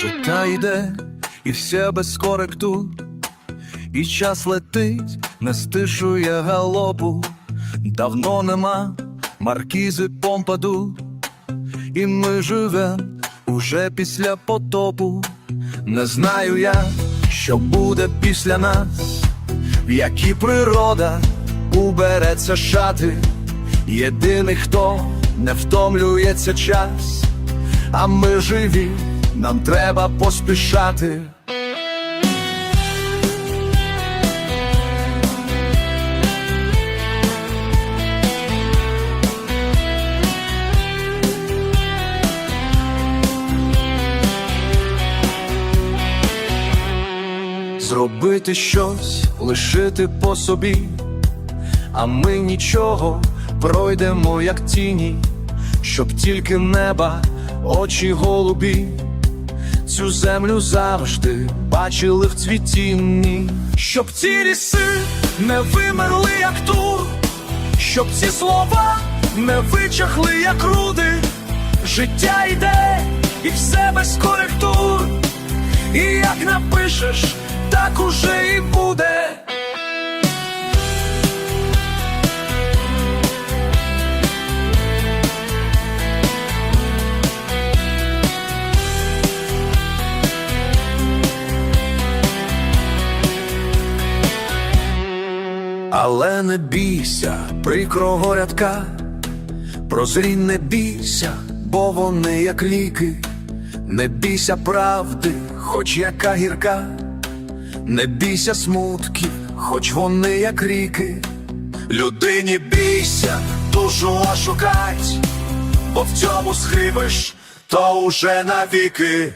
Життя йде, і все без коректур, і час летить, не стишує галопу. Давно нема маркізи помпаду, і ми живем уже після потопу. Не знаю я, що буде після нас, в які природа убереться шати. Єдиний, хто не втомлюється час, а ми живі, нам треба поспішати. Зробити щось, лишити по собі, а ми нічого пройдемо, як тіні, щоб тільки неба, очі голубі, цю землю завжди бачили в цвітінні, щоб ці ліси не вимерли, як тур, щоб ці слова не вичахли, як руди, життя йде, і все без коректур. І як напишеш, так уже Але не бійся прикрого рядка, прозрінь не бійся, бо вони як ліки, не бійся правди, хоч яка гірка, не бійся смутків, хоч вони як ріки. Людині бійся, душу ошукать, бо в цьому схибиш, то уже навіки.